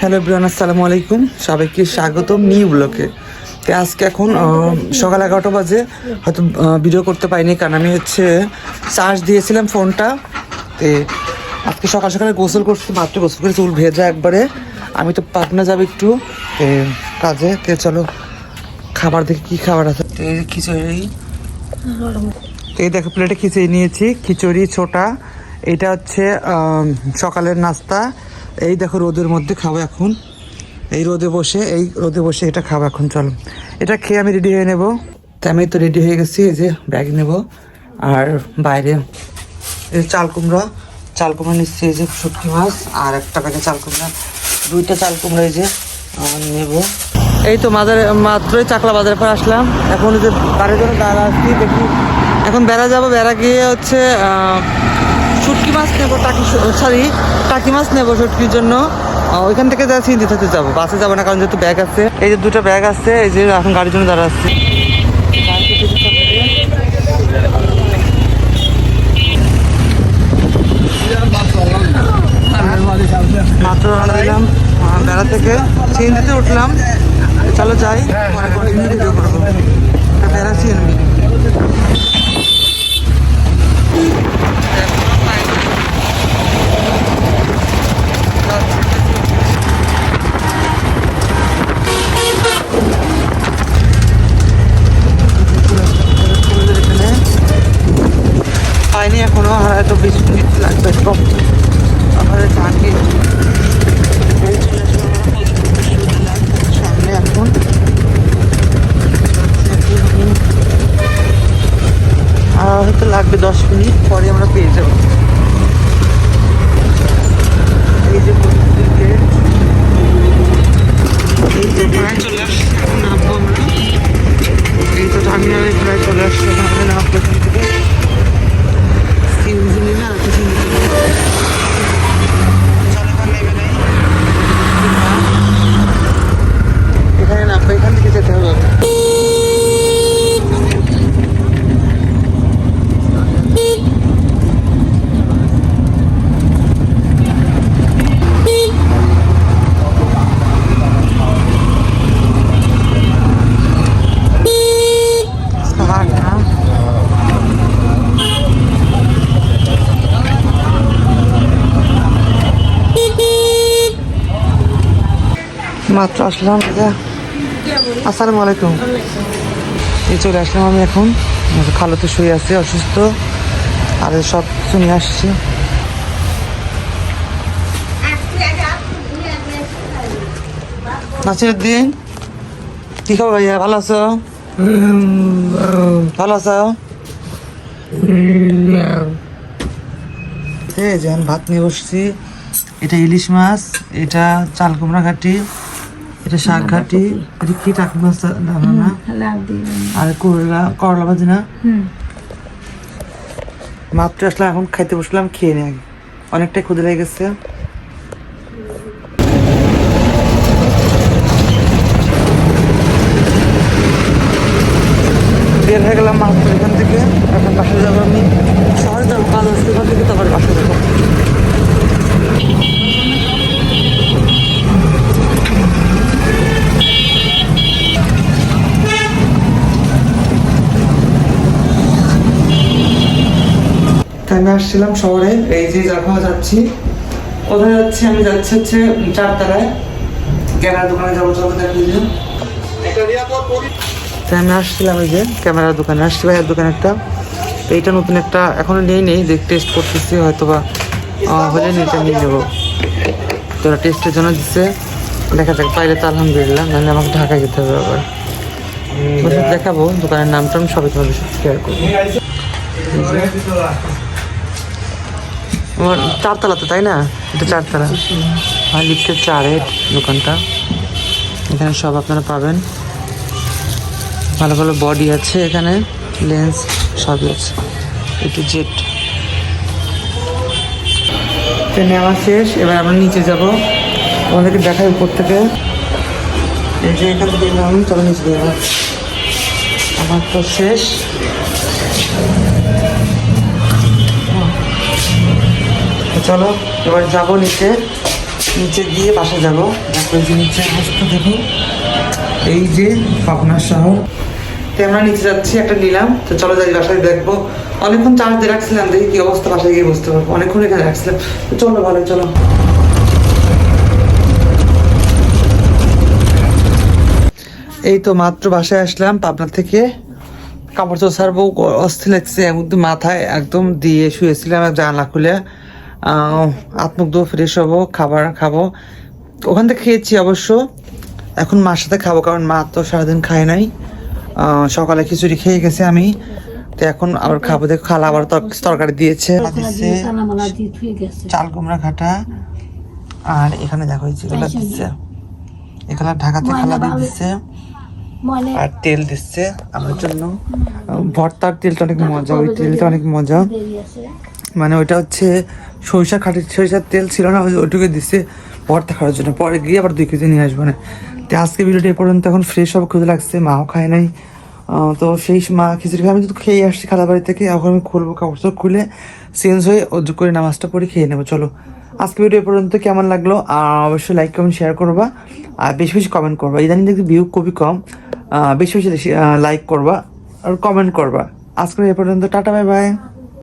Hello Brian আসসালামু আলাইকুম। সবাইকে স্বাগতম নিউ ব্লকে তো আজকে এখন সকাল এগারোটা বাজে, হয়তো ভিডিও করতে পারিনি, কারণ আমি হচ্ছে চার্জ দিয়েছিলাম ফোনটা তে আজকে সকাল সকালে গোসল করছি, মাত্র গোসল করে চুল ভেজা একবারে। আমি তো পাটনা যাব একটু। কাজে, তে চলো, খাবার দেখি কি খাবার আছে। তো এই খিচুড়ি। তো এই দেখো প্লেটে খিচুড়ি নিয়েছি। খিচুড়ি, ছোটা। এটা হচ্ছে সকালের নাস্তা। এই দেখো রোদের মধ্যে খাব এখন। এই রোদে বসে, এই রোদে বসে এটা খাব এখন, চলো। এটা খেয়ে আমি রেডি হয়ে নেব। তাই আমি তো রেডি হয়ে গেছি, এই যে ব্যাগ নেব। আর বাইরে এই চাল কুমড়া চাল কুমড়া নিচ্ছি, এই যে শুটকি মাছ, আর একটা প্যাকেট চাল কুমড়া। দুইটা চাল কুমড়া এই যে নেব। এই তো মাদারে, মাত্রই চাকলা বাজারের পর আসলাম। এখন যে বাড়ির জন্য দাঁড়া আসছি দেখি এখন বেড়া যাব, বেড়া গিয়ে হচ্ছে শুটকি মাছ নেব, টাকি সরি টাকি মাছ নেব শুটকির জন্য। ওইখান থেকে যা সিন দিতে যাব। বাসে যাব না, কারণ যেহেতু ব্যাগ আছে, এই যে দুটো ব্যাগ আছে, এই যে এখন গাড়ির জন্য দাঁড়া আসছি মাত্র বেড়া থেকে। সিএনজিতে উঠলাম। চলো যাই, পরে করব। বেড়া আর হয়তো বিশ লাগবে। তো আমার জানি সামনে এখন আর হয়তো লাগবে দশ মিনিট পরে আমরা পেয়ে যাব এই যে বৈদ্যুতিক গেট। এই যে প্রায় চলে আসছে এখন নামবো আমরা এই তো টার্মিনালে প্রায় চলে আসছে আমরা নামবো এখান থেকে সিএনজি না কিছু চলে এবার নেবে নাই এখানে নামবো এখান থেকে যেতে হবে সাহারা মাত্র আসলাম আসসালামু আলাইকুম। এই চলে আসলাম আমি এখন। খালো তো শুয়ে আছে, অসুস্থ। আর সব কিছু নিয়ে আসছি। নাসিরুদ্দিন, কি খবর ভাইয়া? ভালো আছো? ভালো আছো? এই যে ভাত নিয়ে বসছি। এটা ইলিশ মাছ, এটা চাল কুমড়া ঘাটি এটা শাক ঘাটি এটা কি টাক মাছ জানো না? আর করলা করলা ভাজি না? মাত্র আসলাম এখন খাইতে বসলাম খেয়ে নি আগে। অনেকটাই ক্ষুদে লেগে গেছে। বের হয়ে গেলাম মাত্র এখান থেকে। এখন বাসা যাব আমি শহরে যাব কাজ আসতে এখান থেকে তারপর বাসা যাব তাই আমি আসছিলাম শহরে এই যে জায়গা যাচ্ছি। কোথায় যাচ্ছি? আমি যাচ্ছি হচ্ছে চারতলায়। ক্যামেরা দোকানে যাব চলো দেখি। তাই আমি আসছিলাম এই যে ক্যামেরার দোকানে। আসছি ভাইয়ের দোকানে একটা। তো এইটা নতুন একটা এখনও নেই নেই দেখ টেস্ট করতেছি হয়তো বা হলে এটা নিয়ে নেব। তোরা টেস্টের জন্য দিচ্ছে দেখা যাক পাইলে তো আলহামদুলিল্লাহ নাহলে আমাকে ঢাকায় যেতে হবে আবার। দেখাবো দোকানের নামটা আমি সবাই তোমাদের সাথে শেয়ার করব। আমার চারতলা তো তাই না? এটা চারতলা। আর লিফটের চারে দোকানটা। এখানে সব আপনারা পাবেন। ভালো ভালো বডি আছে এখানে। লেন্স সবই আছে। একটু জেট। নেওয়া শেষ। এবার আমরা নিচে যাব। আমাদেরকে দেখাই উপর থেকে। এই যে এখান থেকে চলো নিচে যাব আমার তো শেষ। চলো, এবার যাব নিচে। নিচে গিয়ে বাসা যাব। নিচে অবস্থা দেখো, এই যে পাবনা শহর। তো আমরা নিচে যাচ্ছি, একটা নিলাম। তো চলো যাই, বাসায় দেখব। অনেকক্ষণ চার্জ দিয়ে রাখছিলাম, দেখি কি অবস্থা, বাসায় গিয়ে বুঝতে পারব। অনেকক্ষণ এখানে রাখছিলাম। তো চলো ভালো চলো। এই তো মাত্র বাসায় আসলাম, পাবনা থেকে। কাপড় চোপড় ছাড়বো, অস্থির লাগছে মাথায় একদম দিয়ে শুয়েছিলাম, জানলা খুলে। আত্মুগ্ধ ফ্রেশ হব খাবার খাব। ওখান থেকে খেয়েছি অবশ্য। এখন মার সাথে খাব কারণ মা তো সারাদিন খায় নাই। সকালে খিচুড়ি খেয়ে গেছে আমি। তো এখন আবার খাব দেখো খালা আবার তর- তরকারি দিয়েছে। চাল কুমড়া খাটা আর এখানে দেখো যেগুলো দিচ্ছে। এখানে ঢাকাতে খালা দিয়ে দিচ্ছে। আর তেল দিচ্ছে আমার জন্য। ভর্তার তেলটা অনেক মজা ওই তেলটা অনেক মজা। মানে ওইটা হচ্ছে সরিষা খাটি, সরিষার তেল ছিল না, ওই- ওইটুকু দিচ্ছে ভর্তা খাওয়ার জন্য। পরে গিয়ে আবার দুই কেজি নিয়ে আসব, না? তো আজকে ভিডিওটা এ পর্যন্ত, এখন ফ্রেশ সব খুঁজে লাগছে, মাও খায় নাই। তো সেই মা খিচুড়ি খাই আমি তো খেয়ে আসছি খালা বাড়ি থেকে, এখন আমি খুলবো কাপড় চোপড় খুলে চেঞ্জ হয়ে অজু করে নামাজটা পড়ে খেয়ে নেব, চলো। আজকে ভিডিও পর্যন্ত কেমন লাগল? অবশ্যই লাইক কমেন্ট শেয়ার করবা। আর বেশি বেশি কমেন্ট করবা। ইদানিং দেখি ভিউ খুবই কম। বেশি বেশি লাইক করবা আর কমেন্ট করবা। আজকে এ পর্যন্ত, টাটা বাই বাই